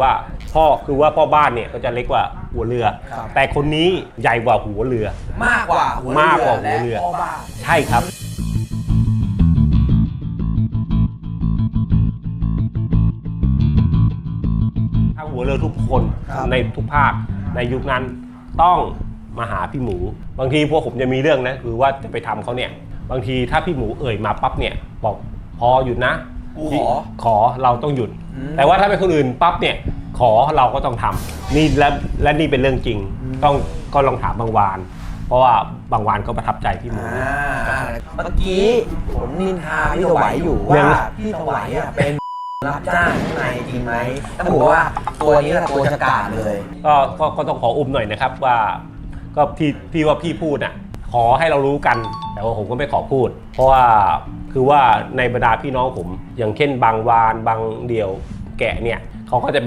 ว่าพ่อคือว่าพ่อบ้านเนี่ยก็จะเล็กกว่าหัวเรือ ครับ แต่คนนี้ใหญ่กว่าหัวเรือ มากกว่าหัวมากเรืกอว่าหัวเรือ และพ่อบ้านใช่ครับ ถ้าหัวเรือทุกคนครับ ในทุกภาคในยุคนั้นต้องมาหาพี่หมู บางทีพวกผมจะมีเรื่องนะคือว่าจะไปทำเขาเนี่ย บางทีถ้าพี่หมูเอ่ยมาปั๊บเนี่ยบอกพอหยุดนะ กูขอ ขอเราต้องหยุด อืมแต่ว่าถ้าเป็นคนอื่นปั๊บเนี่ย ขอเราก็ต้องทำนี่และและนี่เป็นเรื่องจริงต้องก็ลองถามบางวาน เพราะว่าบางวานก็ประทับใจพี่หมู อ่าเมื่อกี้ผมนินทาพี่ถวายอยู่เรื่ว่าองพี่ถวายอะเป็นรับจ้างข้างในจริงไหมแล้วผมบอกว่าตัวนี้แหละตัวจะกาดเลย ก็ก็ก็ต้องขออุ้มหน่อยนะครับว่า ก็พี่พี่ว่าพี่พูดอะ ขอให้เรารู้กัน แต่ว่าผมก็ไม่ขอพูด เพราะว่าคือว่าในบรรดาพี่น้องผม อย่างเช่นบางวานบางเดี่ยวแกะเนี่ยเขาก็จะ